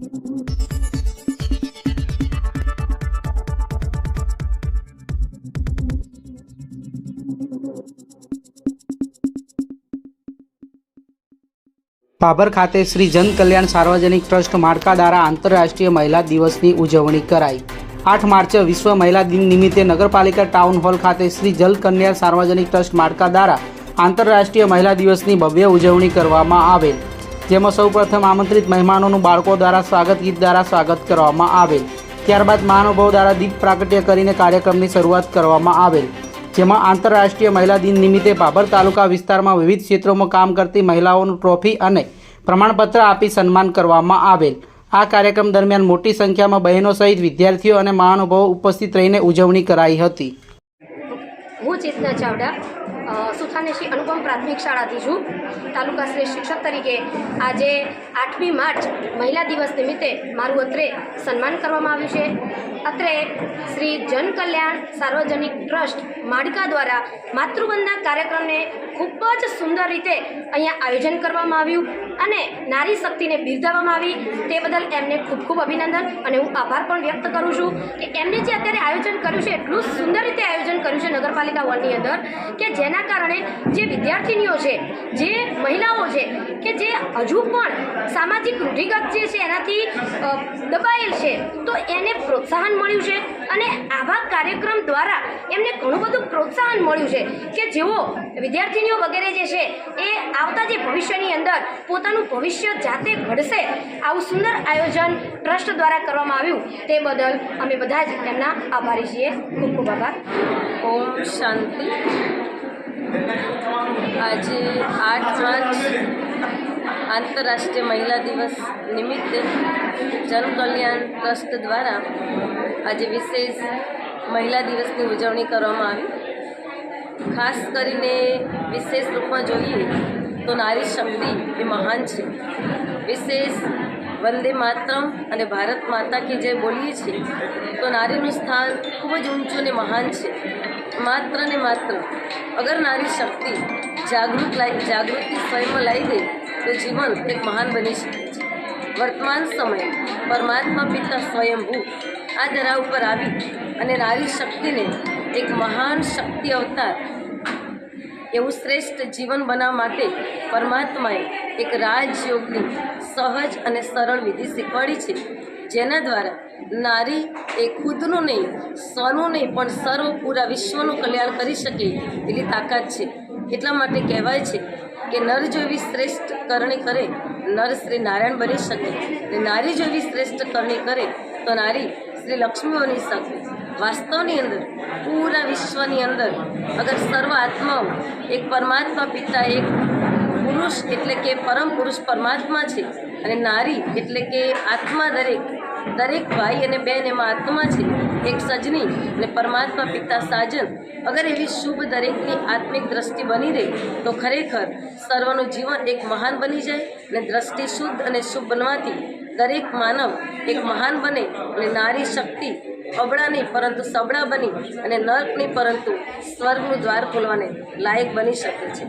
ભાભર ખાતે શ્રી જન કલ્યાણ સાર્વજનિક ટ્રસ્ટ માળકા દ્વારા આંતરરાષ્ટ્રીય મહિલા દિવસની ઉજવણી કરાઈ. આઠ માર્ચે વિશ્વ મહિલા દિન નિમિત્તે નગરપાલિકા ટાઉન હોલ ખાતે શ્રી જલ કલ્યાણ સાર્વજનિક ટ્રસ્ટ માળકા દ્વારા આંતરરાષ્ટ્રીય મહિલા દિવસની ભવ્ય ઉજવણી કરવામાં આવેલ. જેમાં સૌપ્રથમ આમંત્રિત મહેમાનોનું બાળકો દ્વારા સ્વાગત, ગીત દ્વારા સ્વાગત કરવામાં આવેલ. ત્યારબાદ મહાનુભાવ દ્વારા દીપ પ્રાગટ્ય કરીને કાર્યક્રમની શરૂઆત કરવામાં આવેલ. જેમાં આંતરરાષ્ટ્રીય મહિલા દિન નિમિત્તે ભાભર તાલુકા વિસ્તારમાં વિવિધ ક્ષેત્રોમાં કામ કરતી મહિલાઓનું ટ્રોફી અને પ્રમાણપત્ર આપી સન્માન કરવામાં આવેલ. આ કાર્યક્રમ દરમિયાન મોટી સંખ્યામાં બહેનો સહિત વિદ્યાર્થીઓ અને મહાનુભાવો ઉપસ્થિત રહીને ઉજવણી કરાઈ હતી. હું ચેતના ચાવડા સુથાનેશી અનુપમ પ્રાથમિક શાળાથી છું. તાલુકા શ્રેષ્ઠ શિક્ષક તરીકે આજે આઠમી માર્ચ મહિલા દિવસ નિમિત્તે મારું અત્રે સન્માન કરવામાં આવ્યું છે. અત્રે શ્રી જન કલ્યાણ સાર્વજનિક ટ્રસ્ટ માળકા દ્વારા માતૃવંદના કાર્યક્રમને ખૂબ જ સુંદર રીતે અહીંયા આયોજન કરવામાં આવ્યું અને નારી શક્તિને બિરદાવવામાં આવી. તે બદલ એમને ખૂબ ખૂબ અભિનંદન અને હું આભાર પણ વ્યક્ત કરું છું કે એમને જે અત્યારે આયોજન કર્યું છે, એટલું સુંદર રીતે આયોજન કર્યું છે નગરપાલિકા હોલની અંદર કે જેના કારણે જે વિદ્યાર્થીનીઓ છે, જે મહિલાઓ છે, કે જે હજુ પણ સામાજિક રૂઢિગત જે છે, એનાથી દબાયેલ છે, તો એને પ્રોત્સાહન મળ્યું છે અને આવા કાર્યક્રમ દ્વારા એમને ઘણું બધું પ્રોત્સાહન મળ્યું છે કે જેઓ વિદ્યાર્થીનીઓ વગેરે જે છે, એ આવતા જે ભવિષ્યની અંદર પોતાનું ભવિષ્ય જાતે ઘડશે, આવું સુંદર આયોજન ટ્રસ્ટ દ્વારા કરવામાં આવ્યું. તે બદલ અમે બધા જ એમના આભારી છીએ. ખૂબ ખૂબ આભાર. ઓમ શાંતિ. આજે આઠ માર્ચ આંતરરાષ્ટ્રીય મહિલા દિવસ નિમિત્તે જનકલ્યાણ ટ્રસ્ટ દ્વારા આજે વિશેષ મહિલા દિવસની ઉજવણી કરવામાં આવી. ખાસ કરીને વિશેષ રૂપમાં જોઈએ તો નારી શક્તિ એ મહાન છે. વિશેષ વંદે માતરમ અને ભારત માતા કે જે બોલીએ છીએ તો નારીનું સ્થાન ખૂબ જ ઊંચું અને મહાન છે. માત્ર ને માત્ર અગર નારી શક્તિ જાગૃત લાઈ, જાગૃતિ સ્વયંમાં લાવી દે, તો જીવન એક મહાન બની શકે છે. વર્તમાન સમયે પરમાત્મા પિતા સ્વયંભૂ આ ધરા ઉપર આવી અને નારી શક્તિને એક મહાન શક્તિ અવતાર એવું શ્રેષ્ઠ જીવન બનાવવા માટે પરમાત્માએ એક રાજયોગની સહજ અને સરળ વિધિ શીખવાડી છે, જેના દ્વારા નારી એ ખુદનું નહીં સ્વનું નહીં, પણ સર્વ પૂરા વિશ્વનું કલ્યાણ કરી શકે એટલી તાકાત છે. એટલા માટે કહેવાય છે કે નર જો એવી શ્રેષ્ઠ કરણી કરે, નર શ્રી નારાયણ બની શકે. અને નારી એવી શ્રેષ્ઠ કરણી કરે, તો નારી શ્રી લક્ષ્મી બની શકે વાસ્તવની અંદર, પૂરા વિશ્વની અંદર, અગર સર્વ આત્માઓ એક પરમાત્મા પિતા, એક પુરુષ એટલે કે પરમ પુરુષ પરમાત્મા છે અને નારી એટલે કે આત્મા દરેક દરેક ભાઈ અને બહેન એમાં આત્મા છે, એક સજની અને પરમાત્મા પિતા સાજન. અગર એવી શુભ દરેકની આત્મિક દ્રષ્ટિ બની રહે, તો ખરેખર સર્વનું જીવન એક મહાન બની જાય અને દ્રષ્ટિ શુદ્ધ અને શુભ બનવાથી દરેક માનવ એક મહાન બને અને નારી શક્તિ અબળા નહીં, પરંતુ સબળા બની અને નર્ક નહીં, પરંતુ સ્વર્ગનું દ્વાર ખોલવાને લાયક બની શકે છે.